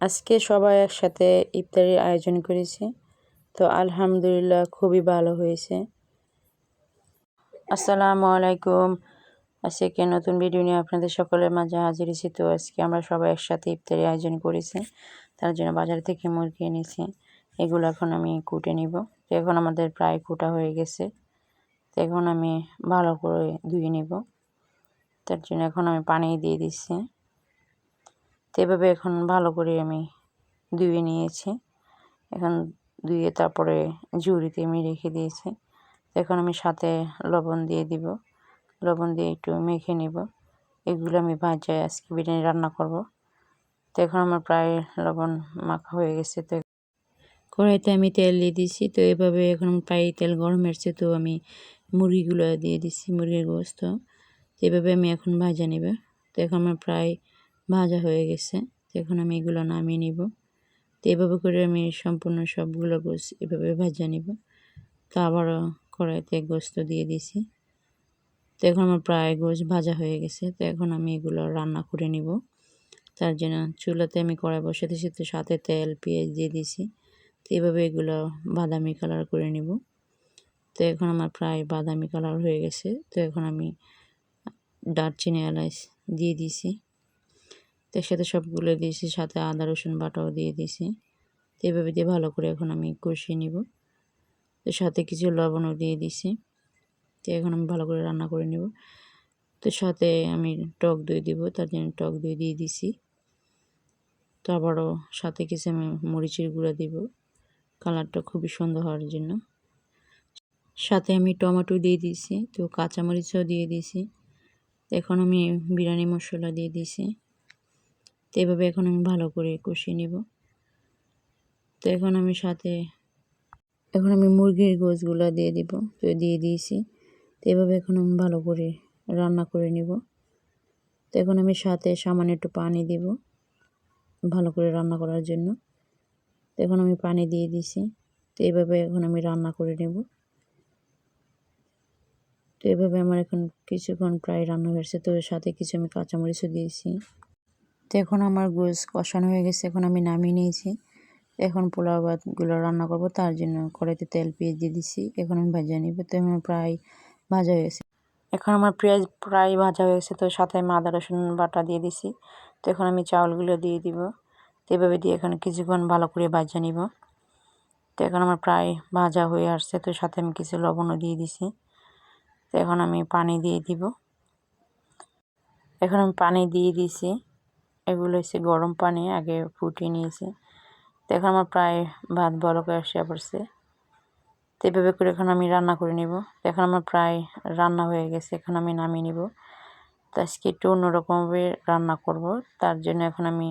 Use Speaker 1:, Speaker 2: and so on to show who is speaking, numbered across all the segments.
Speaker 1: আজকে সবাই একসাথে ইফতারির আয়োজন করেছি। তো আলহামদুলিল্লাহ খুবই ভালো হয়েছে। আসসালামু আলাইকুম। আজকে নতুন ভিডিও নিয়ে আপনাদের সকলের মাঝে হাজির হয়েছি। তো আজকে আমরা সবাই একসাথে ইফতারি আয়োজন করেছি। তার জন্য বাজার থেকে মুরগি এনেছি। এগুলো এখন আমি কুটে নিব। তো এখন আমাদের প্রায় কুটা হয়ে গেছে। তো এখন আমি ভালো করে ধুয়ে নিব। তার জন্য এখন আমি পানি দিয়ে দিচ্ছি। তো এভাবে এখন ভালো করে আমি ধুয়ে নিয়েছি। এখন ধুয়ে তারপরে ঝুড়িতে আমি রেখে দিয়েছি। এখন আমি সাথে লবণ দিয়ে দিব। লবণ দিয়ে একটু মেখে নিব। এগুলো আমি ভাজায় আজকে বিরিয়ানি রান্না করব। তো এখন আমার প্রায় লবণ মাখা হয়ে গেছে। তো কড়াইতে আমি তেল দিয়ে দিছি তো এভাবে এখন প্রায় তেল গরম হয়েছে তো আমি মুরগিগুলো দিয়ে দিছি মুরগির গোস্ত। তো এভাবে আমি এখন ভাজা নেব। তো এখন আমার প্রায় ভাজা হয়ে গেছে। এখন আমি এগুলো নামিয়ে নিব। তো এভাবে করে আমি সম্পূর্ণ সবগুলো গোস এভাবে ভাজা নিব। তো আবারও কড়াইতে গোস্ত দিয়ে দিছি। তো এখন আমার প্রায় গোস ভাজা হয়ে গেছে। তো এখন আমি এগুলো রান্না করে নিব। তার জন্য চুলাতে আমি কড়াই বসে দিয়েছি তো সাথে তেল, পেঁয়াজ দিয়ে দিছি। তো এভাবে এগুলো বাদামি কালার করে নিব। তো এখন আমার প্রায় বাদামি কালার হয়ে গেছে। তো এখন আমি দারচিনি এলাচ দিয়ে দিছি। তার সাথে সবগুলো দিয়েছি, সাথে আদা, রসুন বাটাও দিয়ে দিয়েছি। তো এভাবে দিয়ে ভালো করে এখন আমি কষিয়ে নিব। তো সাথে কিছু লবণও দিয়ে দিছি তো এখন আমি ভালো করে রান্না করে নেব। তো সাথে আমি টক দই দিব, তার জন্য টক দই দিয়ে দিছি তো আবারও সাথে কিছু আমি মরিচের গুঁড়া দিব। কালারটা খুবই সুন্দর হওয়ার জন্য। সাথে আমি টমেটো দিয়ে দিছি তো কাঁচামরিচও দিয়ে দিছি এখন আমি বিরিয়ানি মশলা দিয়ে দিছি তো এভাবে এখন আমি ভালো করে কষিয়ে নেব। তো এখন আমি সাথে, এখন আমি মুরগির গোছগুলো দিয়ে দিব, তো দিয়ে দিয়েছি। তো এভাবে এখন আমি ভালো করে রান্না করে নিব। তো এখন আমি সাথে সামান্য একটু পানি দিব ভালো করে রান্না করার জন্য। তো এখন আমি পানি দিয়ে দিছি তো এভাবে এখন আমি রান্না করে নেব। তো এভাবে আমার এখন কিছুক্ষণ প্রায় রান্না হয়েছে তো সাথে কিছু আমি কাঁচামরিচও দিয়েছি। তো এখন আমার গোস কষানো হয়ে গেছে, এখন আমি নামিয়ে নিয়েছি। এখন পোলাও ভাতগুলো রান্না করব, তার জন্য কড়াইতে তেল, পেঁয়াজ দিয়ে দিছি, এখন আমি ভাজা নিব। তো এখন প্রায় ভাজা হয়ে গেছে। এখন আমার পেঁয়াজ প্রায় ভাজা হয়ে গেছে, তো সাথে আমি আদা, রসুন বাটা দিয়ে দিছি। তো এখন আমি চাউলগুলো দিয়ে দিব। তো এভাবে দিয়ে এখন কিছুক্ষণ ভালো করে ভাজা নিব। তো এখন আমার প্রায় ভাজা হয়ে আসছে, তো সাথে আমি কিছু লবণও দিয়ে দিছি। তো এখন আমি পানি দিয়ে দিব। এখন আমি পানি দিয়ে দিছি। এগুলো হচ্ছে গরম পানি আগে ফুটিয়ে নিয়েছি। তো এখন আমার প্রায় ভাত বড় করে আসে পড়ছে। তো এভাবে করে এখন আমি রান্না করে নিব। এখন আমার প্রায় রান্না হয়ে গেছে, এখন আমি নামিয়ে নিব। তো আজকে একটু অন্যরকমভাবে রান্না করব। তার জন্য এখন আমি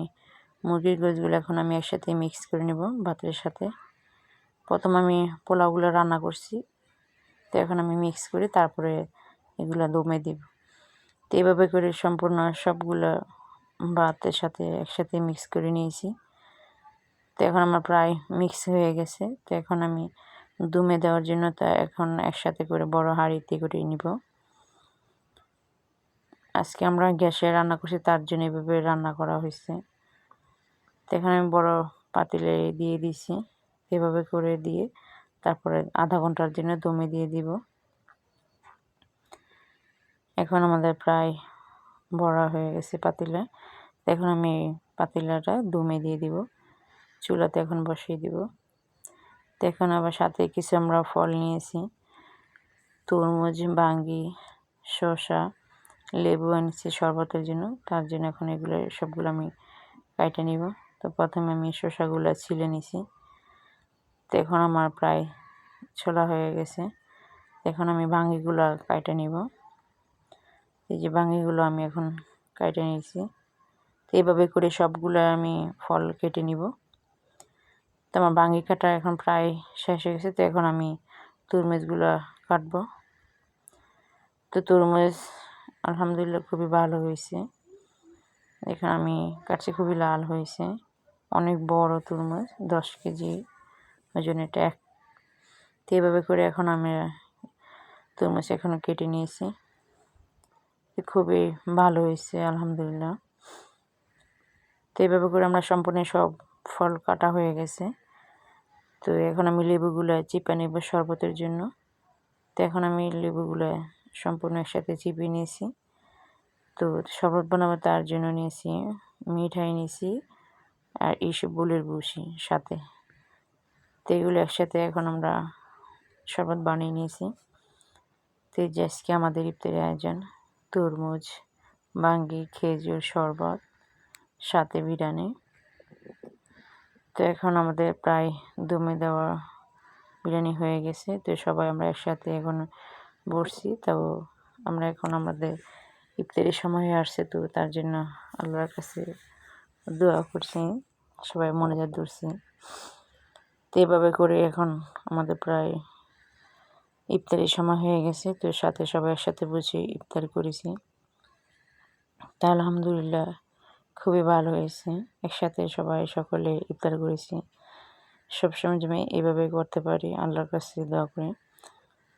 Speaker 1: মুরগির গোছগুলো এখন আমি একসাথে মিক্স করে নিব ভাতের সাথে। প্রথম আমি পোলাওগুলো রান্না করছি। তো এখন আমি মিক্স করি তারপরে এগুলো দমে দিব। তো এইভাবে করে সম্পূর্ণ সবগুলো ভাতের সাথে একসাথে মিক্স করে নিয়েছি। তো এখন আমার প্রায় মিক্স হয়ে গেছে। তো এখন আমি দমে দেওয়ার জন্য তা এখন একসাথে করে বড় হাঁড়িতে করে নিব। আজকে আমরা গ্যাসে রান্না করছি, তার জন্য এভাবে রান্না করা হয়েছে। তো এখানে আমি বড় পাতিলে দিয়ে দিছি এভাবে করে দিয়ে তারপরে আধা ঘণ্টার জন্য দমে দিয়ে দিব। এখন আমাদের প্রায় বড়া হয়ে গেছে পাতিলা। এখন আমি পাতিলাটা দমে দিয়ে দিব, চুলাতে এখন বসিয়ে দিব। এখন আবার সাথে কিছু আমরা ফল নিয়েছি। তরমুজ, বাঙ্গি, শসা, লেবু এনেছি শরবতের জন্য। তার জন্য এখন এগুলো সবগুলো আমি কাটে নিব। তো প্রথমে আমি শসাগুলো ছিলে নিছি। এখন আমার প্রায় ছোলা হয়ে গেছে। এখন আমি ভাঙ্গিগুলো কাটে নিব। এই যে ভাঙ্গিগুলো আমি এখন কেটে নিয়েছি। তো এইভাবে করে সবগুলো আমি ফল কেটে নিব। তো আমার ভাঙ্গি কাটা এখন প্রায় শেষ হয়ে গেছে। তো এখন আমি তরমুজগুলো কাটব। তো তরমুজ আলহামদুলিল্লাহ খুবই ভালো হয়েছে। এখন আমি কাটছি খুবই লাল হয়েছে। অনেক বড় তরমুজ, দশ কেজি, ওই জন্য এটা এক। তো এভাবে করে এখন আমি তরমুজ এখনও কেটে নিয়েছি। খুবই ভালো হয়েছে, আলহামদুলিল্লাহ। তো এইভাবে করে আমরা সম্পূর্ণ সব ফল কাটা হয়ে গেছে। তো এখন আমি লেবুগুলো চিপে নেব শরবতের জন্য। তো এখন আমি লেবুগুলো সম্পূর্ণ একসাথে চিপে নিয়েছি। তো শরবত বানাবো তার জন্য নিয়েছি মিঠাই নিয়েছি আর এইসব বুলের বুসি সাথে। তো এগুলো একসাথে এখন আমরা শরবত বানিয়ে নিয়েছি। তো আজকে আমাদের ইফতারের আয়োজন। তরমুজ, বাঙ্গি, খেজুর শরবত, সাথে বিরিয়ানি। তো এখন আমাদের প্রায় দমে দেওয়া বিরিয়ানি হয়ে গেছে। তো সবাই আমরা একসাথে এখন বসছি। তো আমরা এখন আমাদের ইফতারের সময় আসছে। তো তার জন্য আল্লাহর কাছে দোয়া করছি। সবাই মনে যা ধরছি। তো এভাবে করে এখন আমাদের প্রায় ইফতারের সময় হয়ে গেছে, তো সাথে সবাই একসাথে বসে ইফতার করেছি। তা আলহামদুলিল্লাহ খুবই ভালো হয়েছে। একসাথে সবাই সকলে ইফতার করেছি। সবসময় যেন এভাবে করতে পারি, আল্লাহর কাছে দোয়া করে।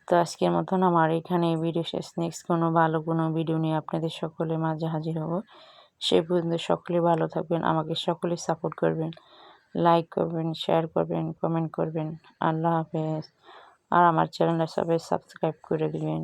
Speaker 1: তো আজকের মতন আমার এখানে ভিডিও শেষ। নেক্সট কোনো ভালো কোনো ভিডিও নিয়ে আপনাদের সকলে মাঝে হাজির হব। সেই পর্যন্ত সকলে ভালো থাকবেন, আমাকে সকলে সাপোর্ট করবেন। লাইক করবেন শেয়ার করবেন কমেন্ট করবেন। আল্লাহ হাফেজ। আর আমার চ্যানেলটা সবাই সাবস্ক্রাইব করে দিবেন।